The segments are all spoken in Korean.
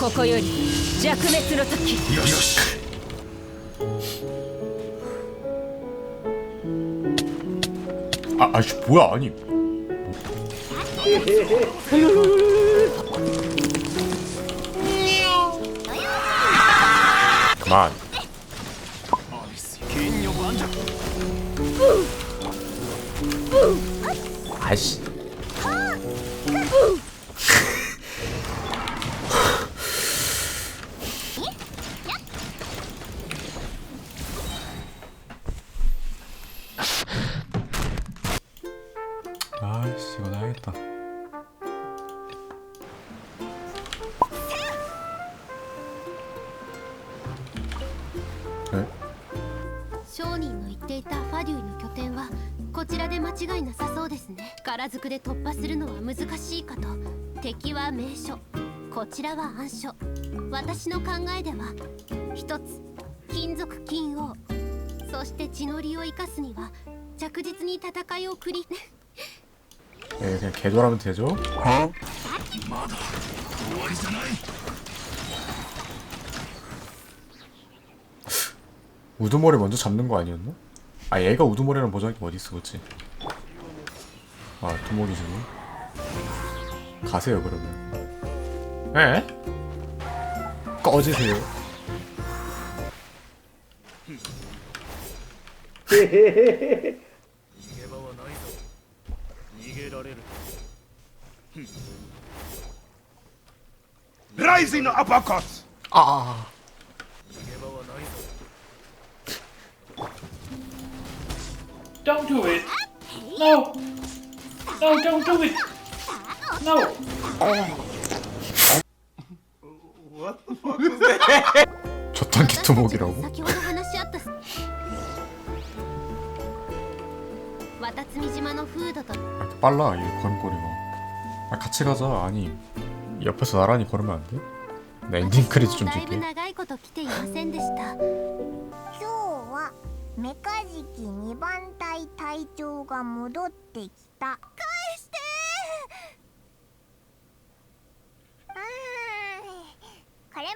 ここより弱滅の時よし아 아씨 뭐야 아니 그만 아씨 아씨 이거 나야겠다 네? 商人の言っていたファデュイの拠点は こちらで間違いなさそうですね柄付くで突破するのは難しいかと敵は名所こちらは暗所私の考えでは一つ金属金王そして血のりを生かすには着実に戦いを繰り 예, 그냥 개돌하면 되죠? 우두머리 먼저 잡는 거 아니었나? 아 얘가 우두머리랑 모자이크 어디있어 그치? 아 두목이시고 가세요 그러면. 에? 꺼지세요. 라이징 아바컷 아. 아, 아. Don't do it. No. No, don't do it. No. 저딴 私たちの 기토목이라고? 先ほど話し合った渡積島の風土と 아, 이렇게 빨라 이 걸음걸이가 아 같이 가자 아니 옆에서 나란히 걸으면 안 돼? 나 엔딩 크리즈 좀 だいぶ 줄게 長いこと来ていませんでした今日は メカジキ2番隊隊長が戻ってきた返してうーんこれも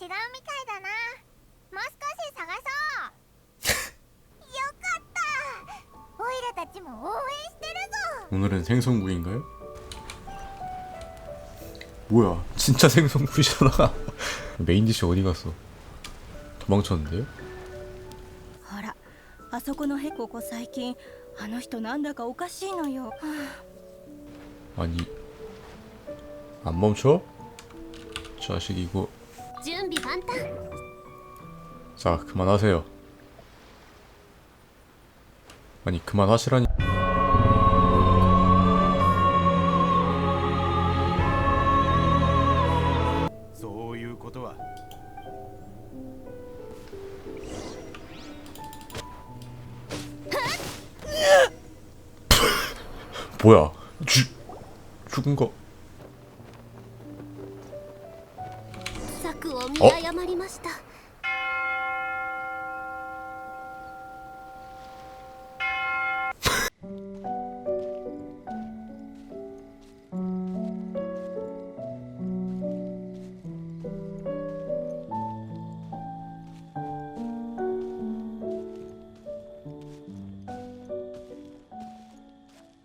違うみたいだなもう少し探そうよかったオイラたちも応援してるぞ 오늘은 생선구이인가요? 뭐야 진짜 생선구이잖아 메인 디시 어디 갔어 도망쳤는데요? ほらあそこのへここ最近あの人なんだかおかしいのよ 아니 안 멈춰? 자식 이거 準備万端 자 그만하세요 아니 그만하시라니 뭐야? 주, 죽은 거? 어?